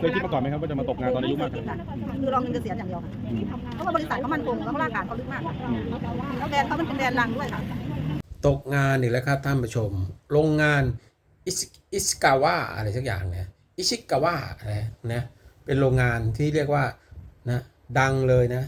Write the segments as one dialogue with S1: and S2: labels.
S1: เคยคิดมาก่อนไหมครับว่าจะมาตกงานตอนอายุมากขนาดนี้
S2: คือรองเงินเกษียณอย่างเดียวค่ะเพราะว่าบริษัทเขามั่นคงแล้วก็รากฐานเขาลึกมากค่ะแล้วแบรนด์เขามันเป็นแบรนด์ดังด้วยค่ะ
S3: ตกงานอีกแล้วครับท่านผู้ชม โรงงานอิสอิสกาวะอะไรสักอย่างเนี่ยอิชิกาวะอะไรนะเป็นโรงงานที่เรียกว่านะดังเลยนะ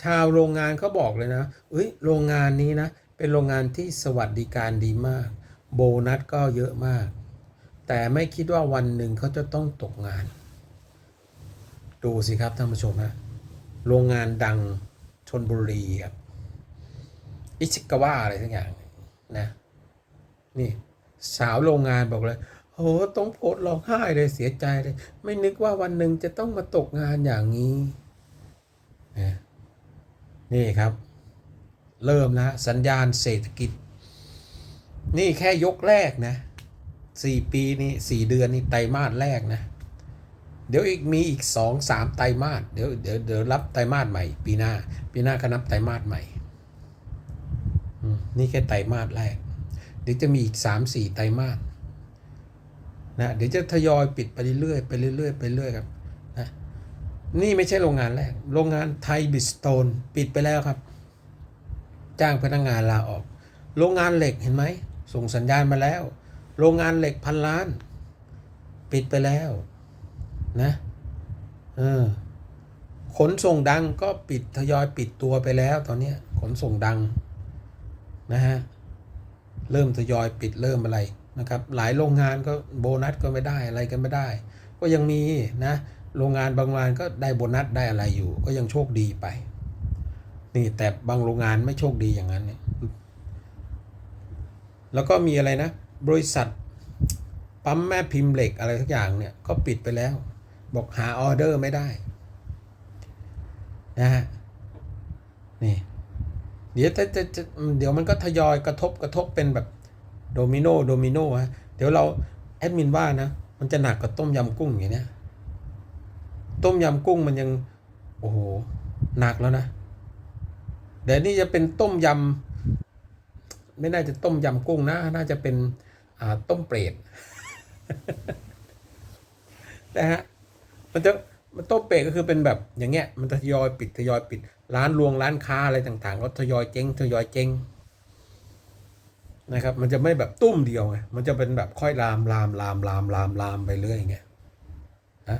S3: ชาวโรงงานเขาบอกเลยนะเอ้ยโรงงานนี้นะ เป็นโรงงานที่สวัสดิการดีมาก โบนัสก็เยอะมาก แต่ไม่คิดว่าวันหนึ่งเขาจะต้องตกงาน ดูสิครับท่านผู้ชมฮะโรงงานดังชนบุรีครับอิชิกาวะอะไรทั้งอย่างนะนี่สาวโรงงานบอกเลยโหต้องโพสร้องไห้เลยเสียใจเลย ไม่นึกว่าวันหนึ่งจะต้องมาตกงานอย่างนี้นะนี่ครับ เริ่มแล้วสัญญาณเศรษฐกิจ นี่แค่ยกแรกนะ สี่ปีนี่สี่เดือนนี่ไตรมาสแรกนะ เดี๋ยวอีกมีอีกสองสามไตรมาสเดี๋ยวเดี๋ยวเดี๋ยวรับไตรมาสใหม่ ปีหน้า ปีหน้าก็นับไตรมาสใหม่นี่แค่ไตรมาสแรก เดี๋ยวจะมีอีกสามสี่ไตรมาสนะเดี๋ยวจะทยอยปิดไปเรื่อยๆไปเรื่อยๆไปเรื่อยครับนะนี่ไม่ใช่โรงงานแรก โรงงานไทยบิสโตนปิดไปแล้วครับ จ้างพนักงานลาออก โรงงานเหล็กเห็นไหมส่งสัญญาณมาแล้ว โรงงานเหล็กพันล้าน ปิดไปแล้วนะเออขนส่งดังก็ปิดทยอยปิดตัวไปแล้วตอนนี้ขนส่งดังนะฮะเริ่มทยอยปิดเริ่มอะไรนะครับ หลายโรงงานก็โบนัสก็ไม่ได้อะไรกันไม่ได้ ก็ยังมีนะโรงงานบางโรงงานก็ได้โบนัสได้อะไรอยู่ ก็ยังโชคดีไป นี่แต่บางโรงงานไม่โชคดีอย่างนั้นเนี่ยแล้วก็มีอะไรนะ บริษัท ปั๊มแม่พิมพ์เหล็กอะไรสักอย่างเนี่ย ก็ปิดไปแล้ว บอกหาออเดอร์ไม่ได้นะฮะนี่เดี๋ยวจะจะจะเดี๋ยวมันก็ทยอยกระทบกระทบเป็นแบบโดมิโนโดมิโนฮะเดี๋ยวเราแอดมินว่านะ มันจะหนักกว่าต้มยำกุ้งอย่างเนี้ยต้มยำกุ้งมันยัง โอ้โหหนักแล้วนะเดี๋ยวนี้จะเป็นต้มยำไม่น่าจะต้มยำกุ้งนะ น่าจะเป็น ต้มเปรตนะฮะมันจะมันต้มเปรตก็คือเป็นแบบอย่างเงี้ยมันทยอยปิดทยอยปิด ร้านรวงร้านค้าอะไรต่างๆก็ทยอยเจ๊งทยอยเจ๊งนะครับ มันจะไม่แบบตุ้มเดียวไงมันจะเป็นแบบค่อยลามลามลามลามลามลามไปเรื่อยไงนะ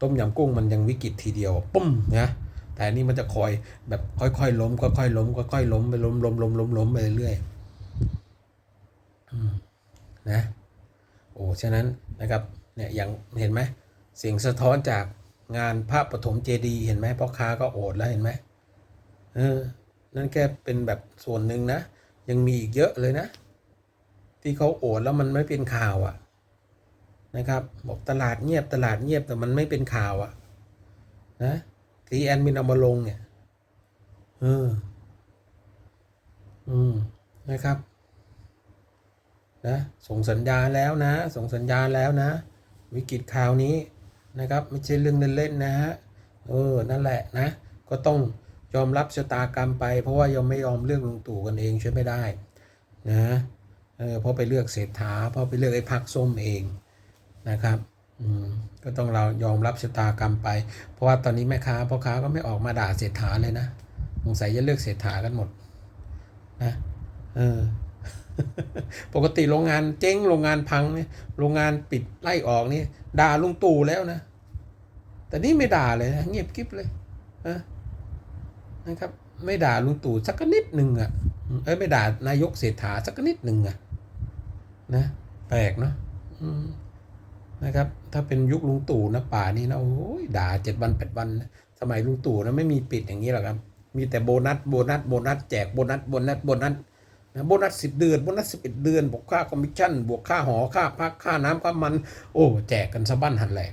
S3: ต้มยำกุ้งมันยังวิกฤตทีเดียวปุ้มนะแต่อันนี่มันจะคอยแบบค่อยๆล้มค่อยๆล้มค่อยๆล้มไปล้มล้มล้มล้มล้มไปเรื่อยๆอืม นะโอ้ฉะนั้นนะครับเนี่ยอย่างเห็นไหมเสียงสะท้อนจากงานพระปฐมเจดีย์เห็นไหมพ่อค้าก็โอดแล้วเห็นไหมเออนั่นแค่เป็นแบบส่วนหนึ่งนะ ยังมีอีกเยอะเลยนะ ที่เขาโอดแล้วมันไม่เป็นข่าวอะ่ะนะครับบอกตลาดเงียบตลาดเงียบแต่มันไม่เป็นข่าวอะ่ะนะที่แอนมินเอามาลงเนี่ยเอออืมนะครับ นะส่งสัญญาณแล้วนะ ส่งสัญญาณแล้วนะ วิกฤตข่าวนี้นะครับไม่ใช่เรื่องเล่นๆนะฮะเออนั่นแหละนะ ก็ต้องยอมรับชะตากรรมไป เพราะว่ายังไม่ยอมเลือกลุงตู่กันเองช่วยไม่ได้นะเออเพราะไปเลือกเศรษฐาเพราะไปเลือกไอ้พักส้มเองนะครับอืมก็ต้องเรายอมรับชะตากรรมไป เพราะว่าตอนนี้แม่ค้าพ่อค้าก็ไม่ออกมาด่าเศรษฐาเลยนะสงสัยจะเลือกเศรษฐากันหมดนะเออ ปกติโรงงานเจ๊งโรงงานพังเนี่ยโรงงานปิดไล่ออกนี่ด่าลุงตู่แล้วนะ แต่นี่ไม่ด่าเลยนะเงียบกริบเลยนะนะครับ ไม่ด่าลุงตู่สักนิดหนึ่งอะเอ้ยไม่ด่านายกเศรษฐาสักนิดหนึ่งอะนะแปลกเนาะนะครับ ถ้าเป็นยุคลุงตู่นะป่านี่นะโอ้ยด่าเจ็ดวันแปดวัน สมัยลุงตู่นะไม่มีปิดอย่างนี้หรอกครับ มีแต่โบนัสโบนัสโบนัสแจกโบนัสโบนัสโบนัส นะโบนัสสิบเดือนโบนัสสิบเอ็ดเดือนบวกค่าคอมมิชชั่น บวกค่าหอค่าพักค่าน้ำค่ามัน โอ้ แจกกันสะบั้นหันแหลก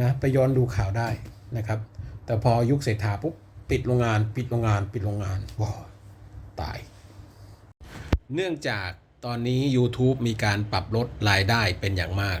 S3: นะไปย้อนดูข่าวได้นะครับ แต่พอยุคเศรษฐาปุ๊บปิดโรงงาน ปิดโรงงาน ปิดโรงงานว้าวตาย เนื่องจากตอนนี้ YouTube มีการปรับลดรายได้เป็นอย่างมาก